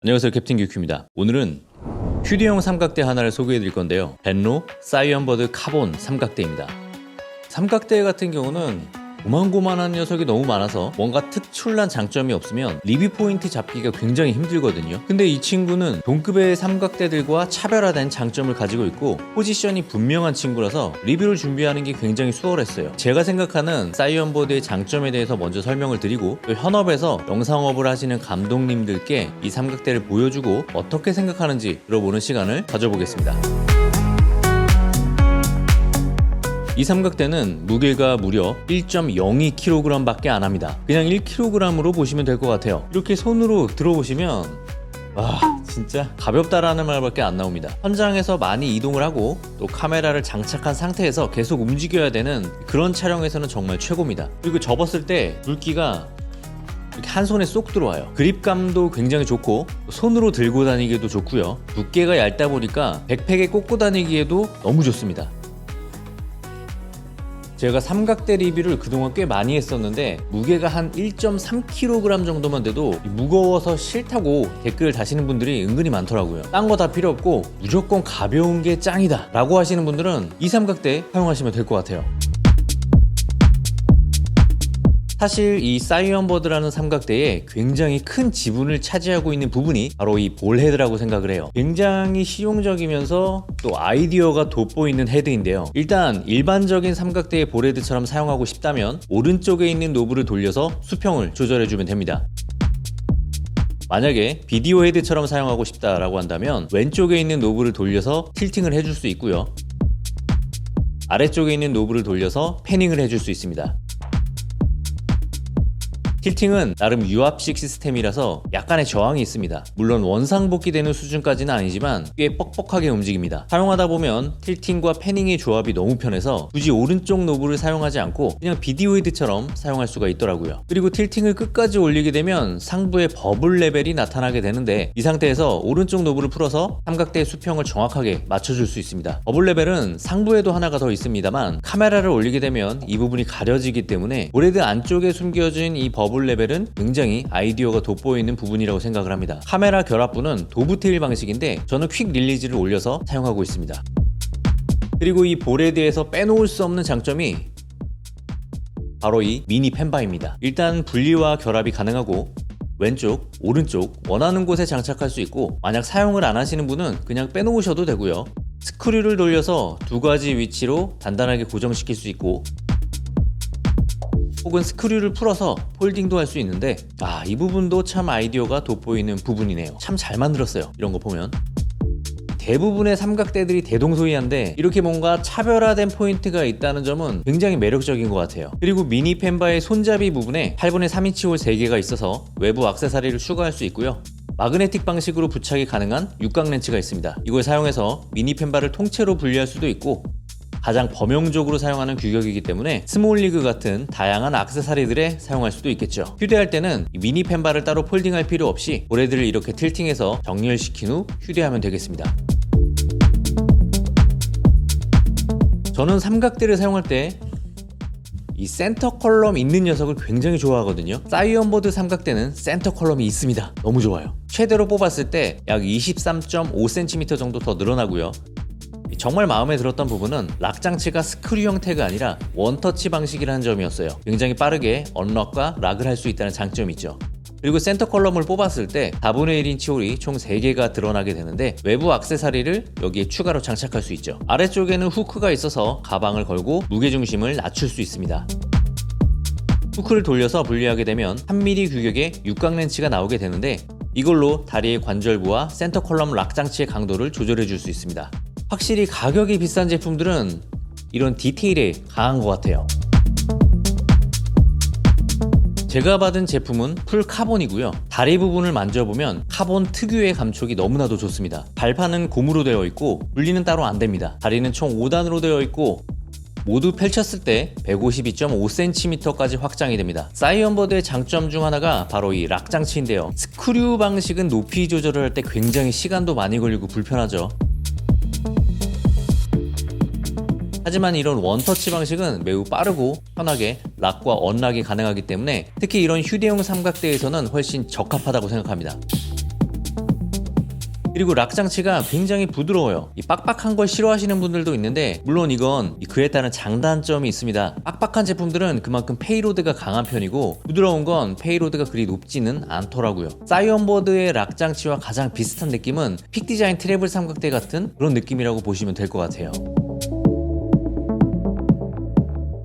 안녕하세요 캡틴 규큐입니다. 오늘은 휴대용 삼각대 하나를 소개해 드릴 건데요. 벤로 사이언버드 카본 삼각대입니다. 삼각대 같은 경우는 고만고만한 녀석이 너무 많아서 뭔가 특출난 장점이 없으면 리뷰 포인트 잡기가 굉장히 힘들거든요. 근데 이 친구는 동급의 삼각대들과 차별화된 장점을 가지고 있고 포지션이 분명한 친구라서 리뷰를 준비하는 게 굉장히 수월했어요. 제가 생각하는 사이언보드의 장점에 대해서 먼저 설명을 드리고 또 현업에서 영상업을 하시는 감독님들께 이 삼각대를 보여주고 어떻게 생각하는지 들어보는 시간을 가져보겠습니다. 이 삼각대는 무게가 무려 1.02kg 밖에 안 합니다. 그냥 1kg으로 보시면 될 것 같아요. 이렇게 손으로 들어보시면 와 진짜 가볍다라는 말밖에 안 나옵니다. 현장에서 많이 이동을 하고 또 카메라를 장착한 상태에서 계속 움직여야 되는 그런 촬영에서는 정말 최고입니다. 그리고 접었을 때 물기가 이렇게 한 손에 쏙 들어와요. 그립감도 굉장히 좋고 손으로 들고 다니기에도 좋고요. 두께가 얇다 보니까 백팩에 꽂고 다니기에도 너무 좋습니다. 제가 삼각대 리뷰를 그동안 꽤 많이 했었는데 무게가 한 1.3kg 정도만 돼도 무거워서 싫다고 댓글 다시는 분들이 은근히 많더라고요. 딴 거 다 필요 없고 무조건 가벼운 게 짱이다 라고 하시는 분들은 이 삼각대 사용하시면 될 것 같아요. 사실 이 사이언버드라는 삼각대에 굉장히 큰 지분을 차지하고 있는 부분이 바로 이 볼 헤드라고 생각을 해요. 굉장히 실용적이면서 또 아이디어가 돋보이는 헤드인데요. 일단 일반적인 삼각대의 볼 헤드처럼 사용하고 싶다면 오른쪽에 있는 노브를 돌려서 수평을 조절해주면 됩니다. 만약에 비디오 헤드처럼 사용하고 싶다라고 한다면 왼쪽에 있는 노브를 돌려서 틸팅을 해줄 수 있고요. 아래쪽에 있는 노브를 돌려서 패닝을 해줄 수 있습니다. 틸팅은 나름 유압식 시스템이라서 약간의 저항이 있습니다. 물론 원상복귀 되는 수준까지는 아니지만 꽤 뻑뻑하게 움직입니다. 사용하다 보면 틸팅과 패닝의 조합이 너무 편해서 굳이 오른쪽 노브를 사용하지 않고 그냥 비디오 헤드처럼 사용할 수가 있더라고요. 그리고 틸팅을 끝까지 올리게 되면 상부에 버블 레벨이 나타나게 되는데 이 상태에서 오른쪽 노브를 풀어서 삼각대의 수평을 정확하게 맞춰줄 수 있습니다. 버블 레벨은 상부에도 하나가 더 있습니다만 카메라를 올리게 되면 이 부분이 가려지기 때문에 브레드 안쪽에 숨겨진 이 버블 레벨은 굉장히 아이디어가 돋보이는 부분이라고 생각을 합니다. 카메라 결합부는 도브테일 방식인데 저는 퀵 릴리즈를 올려서 사용하고 있습니다. 그리고 이 볼에 대해서 빼놓을 수 없는 장점이 바로 이 미니 펜바입니다. 일단 분리와 결합이 가능하고 왼쪽, 오른쪽 원하는 곳에 장착할 수 있고 만약 사용을 안 하시는 분은 그냥 빼놓으셔도 되고요. 스크류를 돌려서 두 가지 위치로 단단하게 고정시킬 수 있고 혹은 스크류를 풀어서 폴딩도 할 수 있는데 아 이 부분도 참 아이디어가 돋보이는 부분이네요. 참 잘 만들었어요. 이런 거 보면. 대부분의 삼각대들이 대동소이한데 이렇게 뭔가 차별화된 포인트가 있다는 점은 굉장히 매력적인 것 같아요. 그리고 미니 펜바의 손잡이 부분에 8분의 3인치 홀 3개가 있어서 외부 악세사리를 추가할 수 있고요. 마그네틱 방식으로 부착이 가능한 육각 렌치가 있습니다. 이걸 사용해서 미니 펜바를 통째로 분리할 수도 있고 가장 범용적으로 사용하는 규격이기 때문에 스몰리그 같은 다양한 악세사리들에 사용할 수도 있겠죠. 휴대할 때는 미니 펜바를 따로 폴딩할 필요 없이 볼헤드를 이렇게 틸팅해서 정렬시킨 후 휴대하면 되겠습니다. 저는 삼각대를 사용할 때이 센터 컬럼 있는 녀석을 굉장히 좋아하거든요. 사이언보드 삼각대는 센터 컬럼이 있습니다. 너무 좋아요. 최대로 뽑았을 때 약 23.5cm 정도 더 늘어나고요. 정말 마음에 들었던 부분은 락 장치가 스크류 형태가 아니라 원터치 방식이라는 점이었어요. 굉장히 빠르게 언럭과 락을 할 수 있다는 장점이 있죠. 그리고 센터 컬럼을 뽑았을 때 4분의 1인 치 홀이 총 3개가 드러나게 되는데 외부 악세사리를 여기에 추가로 장착할 수 있죠. 아래쪽에는 후크가 있어서 가방을 걸고 무게중심을 낮출 수 있습니다. 후크를 돌려서 분리하게 되면 3mm 규격의 육각 렌치가 나오게 되는데 이걸로 다리의 관절부와 센터 컬럼 락 장치의 강도를 조절해 줄 수 있습니다. 확실히 가격이 비싼 제품들은 이런 디테일에 강한 것 같아요. 제가 받은 제품은 풀 카본이고요. 다리 부분을 만져보면 카본 특유의 감촉이 너무나도 좋습니다. 발판은 고무로 되어 있고 분리는 따로 안 됩니다. 다리는 총 5단으로 되어 있고 모두 펼쳤을 때 152.5cm까지 확장이 됩니다. 사이언버드의 장점 중 하나가 바로 이 락 장치인데요. 스크류 방식은 높이 조절을 할 때 굉장히 시간도 많이 걸리고 불편하죠. 하지만 이런 원터치 방식은 매우 빠르고 편하게 락과 언락이 가능하기 때문에 특히 이런 휴대용 삼각대에서는 훨씬 적합하다고 생각합니다. 그리고 락 장치가 굉장히 부드러워요. 이 빡빡한 걸 싫어하시는 분들도 있는데 물론 이건 이 그에 따른 장단점이 있습니다. 빡빡한 제품들은 그만큼 페이로드가 강한 편이고 부드러운 건 페이로드가 그리 높지는 않더라고요. 사이언보드의 락 장치와 가장 비슷한 느낌은 픽 디자인 트래블 삼각대 같은 그런 느낌이라고 보시면 될 것 같아요.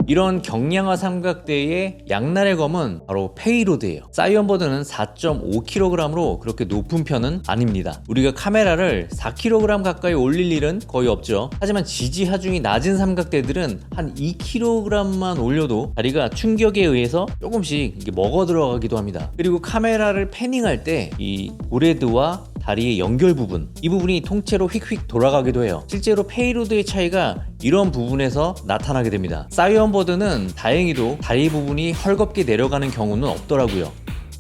이런 경량화 삼각대의 양날의 검은 바로 페이로드예요. 사이언버드는 4.5kg으로 그렇게 높은 편은 아닙니다. 우리가 카메라를 4kg 가까이 올릴 일은 거의 없죠. 하지만 지지 하중이 낮은 삼각대들은 한 2kg만 올려도 다리가 충격에 의해서 조금씩 먹어 들어가기도 합니다. 그리고 카메라를 패닝할 때 이 보레드와 다리의 연결 부분 이 부분이 통째로 휙휙 돌아가기도 해요. 실제로 페이로드의 차이가 이런 부분에서 나타나게 됩니다. 사이언버드는 다행히도 다리 부분이 헐겁게 내려가는 경우는 없더라고요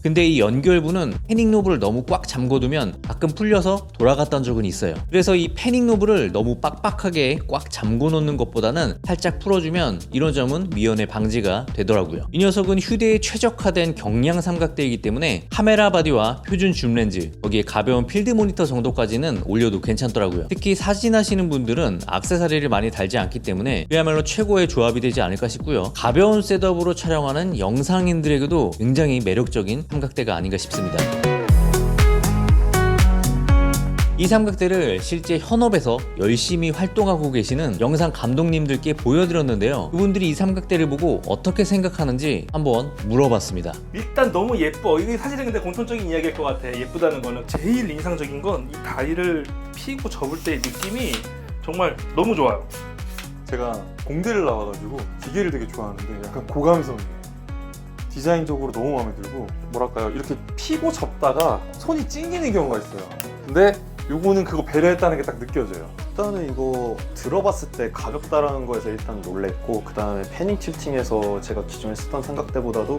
근데 이 연결부는 패닝 노브를 너무 꽉 잠궈두면 가끔 풀려서 돌아갔던 적은 있어요. 그래서 이 패닝 노브를 너무 빡빡하게 꽉 잠궈 놓는 것보다는 살짝 풀어주면 이런 점은 미연에 방지가 되더라고요. 이 녀석은 휴대에 최적화된 경량 삼각대이기 때문에 카메라 바디와 표준 줌 렌즈, 거기에 가벼운 필드 모니터 정도까지는 올려도 괜찮더라고요. 특히 사진 하시는 분들은 악세사리를 많이 달지 않기 때문에 그야말로 최고의 조합이 되지 않을까 싶고요. 가벼운 셋업으로 촬영하는 영상인들에게도 굉장히 매력적인 삼각대가 아닌가 싶습니다. 이 삼각대를 실제 현업에서 열심히 활동하고 계시는 영상 감독님들께 보여드렸는데요. 그분들이 이 삼각대를 보고 어떻게 생각하는지 한번 물어봤습니다. 일단 너무 예뻐. 이게 사실은 근데 공통적인 이야기일 것 같아. 예쁘다는 거는 제일 인상적인 건 이 다리를 피고 접을 때의 느낌이 정말 너무 좋아요. 제가 공대를 나와가지고 기계를 되게 좋아하는데 약간 고감성이에요. 디자인적으로 너무 마음에 들고 뭐랄까요 이렇게 피고 접다가 손이 찡기는 경우가 있어요. 근데 요거는 그거 배려했다는 게 딱 느껴져요. 일단은 이거 들어봤을 때 가볍다라는 거에서 일단 놀랬고 그 다음에 패닝 틸팅에서 제가 기존에 쓰던 삼각대보다도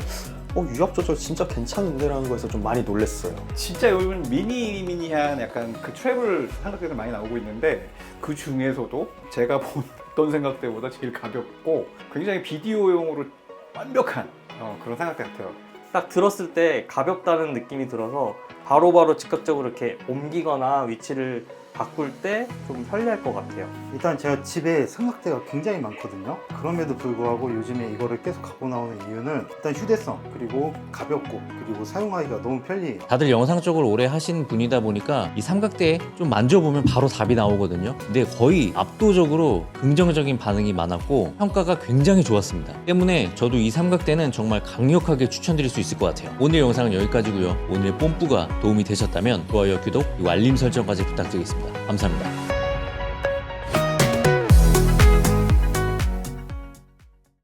어 유압 조절 진짜 괜찮은데 라는 거에서 좀 많이 놀랬어요. 진짜 요즘 미니 미니한 약간 그 트래블 삼각대들 많이 나오고 있는데 그 중에서도 제가 본던 생각대보다 제일 가볍고 굉장히 비디오용으로 완벽한 어, 그런 삼각대 같아요. 딱 들었을 때 가볍다는 느낌이 들어서 바로바로 즉각적으로 이렇게 옮기거나 위치를 바꿀 때 좀 편리할 것 같아요. 일단 제가 집에 삼각대가 굉장히 많거든요. 그럼에도 불구하고 요즘에 이거를 계속 갖고 나오는 이유는 일단 휴대성 그리고 가볍고 그리고 사용하기가 너무 편리해요. 다들 영상 쪽을 오래 하신 분이다 보니까 이 삼각대 좀 만져보면 바로 답이 나오거든요. 근데 거의 압도적으로 긍정적인 반응이 많았고 평가가 굉장히 좋았습니다. 때문에 저도 이 삼각대는 정말 강력하게 추천드릴 수 있을 것 같아요. 오늘 영상은 여기까지고요. 오늘 뽐뿌가 도움이 되셨다면 좋아요, 구독, 그리고 알림 설정까지 부탁드리겠 감사합니다.